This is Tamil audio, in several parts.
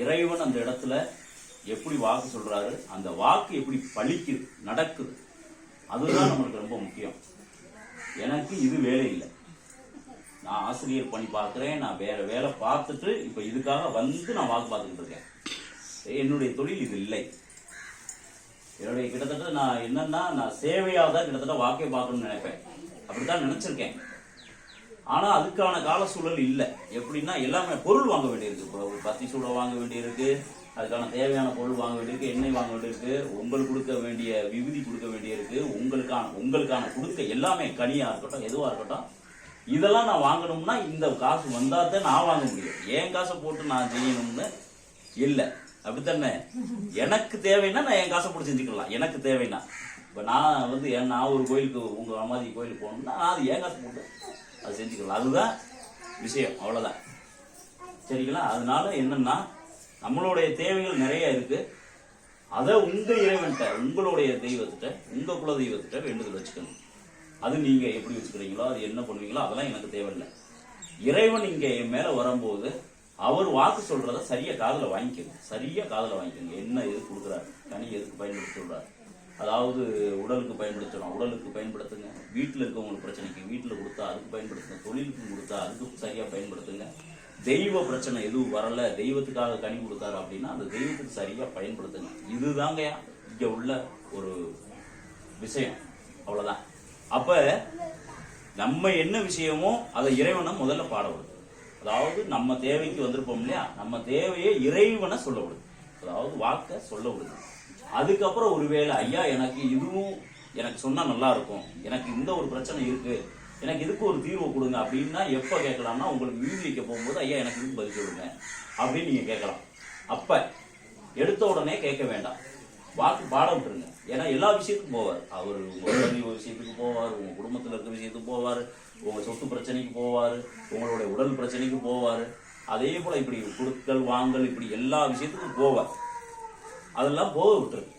இறைவன் அந்த இடத்துல எப்படி வாக்கு சொல்றாரு அந்த வாக்கு எப்படி பழிக்குது நடக்குது அதுதான் நம்மளுக்கு ரொம்ப முக்கியம். எனக்கு இது வேலை இல்லை. நான் ஆசிரியர் பணி பார்க்குறேன் நான் வேற வேலை பார்த்துட்டு இப்போ இதுக்காக வந்து நான் வாக்கு பார்த்துக்கிட்டு இருக்கேன். என்னுடைய தொழில் இது இல்லை. என்னுடைய கிட்டத்தட்ட நான் என்னன்னா நான் சேவையாக தான் கிட்டத்தட்ட வாக்கே பார்க்கணும்னு நினைப்பேன். அப்படித்தான் நினைச்சிருக்கேன். ஆனா அதுக்கான கால சூழல் இல்லை. எப்படின்னா எல்லாமே பொருள் வாங்க வேண்டியிருக்கு. இப்போ ஒரு பத்தி சூட வாங்க வேண்டியிருக்கு. அதுக்கான தேவையான பொருள் வாங்க வேண்டியிருக்கு. எண்ணெய் வாங்க வேண்டியிருக்கு. உங்களுக்கு கொடுக்க வேண்டிய விபூதி கொடுக்க வேண்டியிருக்கு. உங்களுக்கான உங்களுக்கான கொடுக்க எல்லாமே கனியா இருக்கட்டும் எதுவா இருக்கட்டும் இதெல்லாம் நான் வாங்கணும்னா இந்த காசு வந்தா தான் நான் வாங்க முடியும். என் காசை போட்டு நான் செய்யணும்னு இல்லை. அப்படித்தானே? எனக்கு தேவைன்னா நான் என் காசை போட்டு செஞ்சுக்கலாம். எனக்கு தேவைன்னா. இப்போ நான் வந்து நான் ஒரு கோயிலுக்கு உங்கள் அம்மாதி கோயிலுக்கு போகணும்னா நான் அது என் காசு போட்டு அது செஞ்சுக்கலாம் அதுதான் விஷயம் அவ்வளோதான் சரிங்களா? அதனால என்னன்னா நம்மளுடைய தேவைகள் நிறைய இருக்கு. அதை உங்க இறைவன்கிட்ட உங்களுடைய தெய்வத்திட்ட உங்க குல தெய்வத்திட்ட வேண்டுதல் வச்சுக்கணும். அது நீங்க எப்படி வச்சுக்கிறீங்களோ அது என்ன பண்ணுவீங்களோ அதெல்லாம் எனக்கு தேவையில்லை. இறைவன் இங்க என் மேல வரும்போது அவர் வாக்கு சொல்றத சரியா காதல வாங்கிக்கணும் சரியா காதல வாங்கிக்கோங்க. என்ன எது கொடுக்குறாரு? கனி எதுக்கு பயன்படுத்தி சொல்றாரு? அதாவது உடலுக்கு பயன்படுத்தணும். உடலுக்கு பயன்படுத்துங்க. வீட்டில் இருக்கவங்களுக்கு பிரச்சனைக்கு வீட்டில் கொடுத்தா அதுக்கு பயன்படுத்துங்க. தொழிலுக்கு கொடுத்தா அதுக்கு சரியாக பயன்படுத்துங்க. தெய்வ பிரச்சனை எதுவும் வரல. தெய்வத்துக்காக கனி கொடுத்தாரு அப்படின்னா அந்த தெய்வத்துக்கு சரியாக பயன்படுத்துங்க. இதுதாங்க இங்கே உள்ள ஒரு விஷயம். அவ்வளோதான் அப்போ நம்ம என்ன விஷயமோ அதை இறைவனை முதல்ல பாடப்படுது அதாவது நம்ம தேவைக்கு வந்திருப்போம் இல்லையா? நம்ம தேவையை இறைவனை சொல்ல விடுது அதாவது வாக்க சொல்ல விடுது அதுக்கப்புறம் ஒருவேளை ஐயா எனக்கு இதுவும் எனக்கு சொன்னா நல்லா இருக்கும் எனக்கு இந்த ஒரு பிரச்சனை இருக்கு. எனக்கு இதுக்கு ஒரு தீர்வு கொடுங்க. அப்படின்னா எப்ப கேட்கலாம்னா உங்களுக்கு மியூசிக்க போகும்போது ஐயா எனக்கு இதுக்கு பதில் சொல்லுங்க. அப்படின்னு நீங்க கேட்கலாம். அப்ப எடுத்த உடனே கேட்க வேண்டாம். வாக்கு பாட விட்டுருங்க. ஏன்னா எல்லா விஷயத்துக்கும் போவார். அவர் உங்க விஷயத்துக்கு போவார் உங்க குடும்பத்துல இருக்க விஷயத்துக்கு போவார் உங்க சொத்து பிரச்சனைக்கு போவார் உங்களுடைய உடல் பிரச்சனைக்கு போவார். அதே போல இப்படி கொடுக்கல் வாங்கல் இப்படி எல்லா விஷயத்துக்கும் போவார். அதெல்லாம் போக விட்டுருங்க.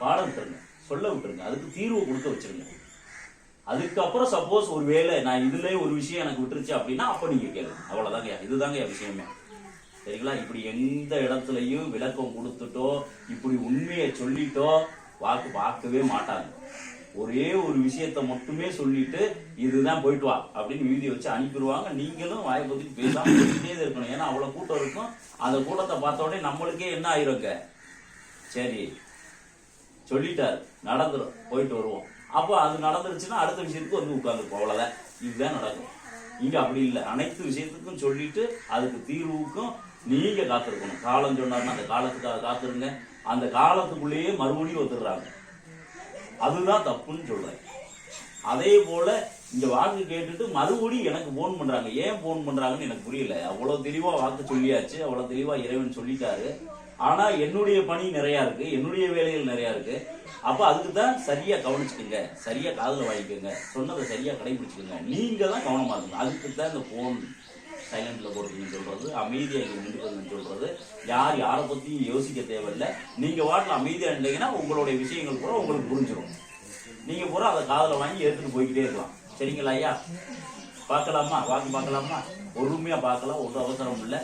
பாட விட்டுருங்க. சொல்ல விட்டுருங்க. அதுக்கு தீர்வு கொடுக்க வச்சிருங்க. அதுக்கப்புறம் சப்போஸ் ஒரு வேளை நான் இதுல ஒரு விஷயம் எனக்கு விட்டுருச்சு அப்படின்னா அப்ப நீங்க கேளுங்க. அவ்வளவுதாங்க இதுதாங்க என் விஷயமே. சரிங்களா? இப்படி எந்த இடத்துலையும் விளக்கம் கொடுத்துட்டோ இப்படி உண்மையை சொல்லிட்டோ வாக்கு பார்க்கவே மாட்டாங்க. ஒரே ஒரு விஷயத்த மட்டுமே சொல்லிட்டு இதுதான் போயிட்டு வா அப்படின்னு மீதி வச்சு அனுப்பிடுவாங்க. நீங்களும் வாயை பேசாம இருக்கணும். ஏன்னா அவ்வளவு கூட்டம் இருக்கும். அந்த கூட்டத்தை பார்த்த உடனே நம்மளுக்கே என்ன ஆயிருங்க சரி. சொல்லிட்டார். நடந்துடும் போயிட்டு வருவோம். அப்போ அது நடந்துருச்சுன்னா அடுத்த விஷயத்துக்கு வந்து உட்காந்துருப்போம் அவ்வளவுதான். இதுதான் நடக்கும். இங்க அப்படி இல்லை. அனைத்து விஷயத்துக்கும் சொல்லிட்டு அதுக்கு தீர்வுக்கும் நீங்க காத்திருக்கணும். காலம் சொன்னார்னா அந்த காலத்துக்காக காத்திருங்க. அந்த காலத்துக்குள்ளேயே மறுபடியும் ஒத்துடுறாங்க. அதுதான் தப்புன்னு சொல்றேன் அதே போல இந்த வாக்கு கேட்டுட்டு மறுபடியும் எனக்கு போன் பண்றாங்க. ஏன் போன் பண்றாங்கன்னு எனக்கு புரியல. அவ்வளவு தெளிவா வாக்கு சொல்லியாச்சு. அவ்வளவு தெளிவா இறைவன் சொல்லிட்டாரு. ஆனா என்னுடைய பணி நிறைய இருக்கு என்னுடைய வேலைகள் நிறைய இருக்கு. அப்ப அதுக்கு தான் சரியா கவனிச்சுக்கோங்க. சரியா காதல வாங்கிக்கோங்க. சொன்னதை சரியா கடைபிடிச்சுக்கோங்க. நீங்க தான் கவனமா இருக்கணும். அதுக்கு தான் இந்த போன் சைலண்ட்ல போடுறதுன்னு சொல்றது அமைதியா இங்க நின்றுக்கிறதுன்னு சொல்றது. யார் யாரை பத்தியும் யோசிக்க தேவையில்லை. நீங்க வாட்டில் அமைதியா இருந்தீங்கன்னா உங்களுடைய விஷயங்கள் கூட உங்களுக்கு புரிஞ்சிடும் நீங்க பூரா அதை காதில் வாங்கி எடுத்துட்டு போய்கிட்டே இருக்கலாம். சரிங்களா ஐயா? பார்க்கலாமா? வாக்கு பார்க்கலாமா? பொறுமையா பார்க்கலாம். ஒன்றும் அவசரம் இல்லை.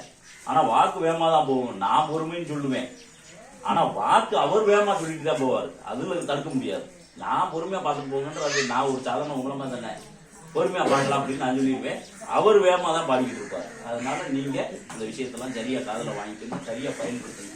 ஆனா வாக்கு வேகமா தான் போகும். நான் பொறுமைன்னு சொல்லுவேன். ஆனா வாக்கு அவர் வேகமா சொல்லிட்டு தான் போவார். அதுல தடுக்க முடியாது. நான் பொறுமையா பார்த்துட்டு போகணுன்றது நான் ஒரு சாதாரண உங்களை மாதிரி தானே. பொறுமையா பாடலாம் அப்படின்னு நான் சொல்லிடுவேன். அவர் வேகமா தான் பாடிக்கிட்டு இருப்பார். அதனால நீங்க இந்த விஷயத்தெல்லாம் சரியா காதல வாங்கிக்கணும் சரியா பயன்படுத்துங்க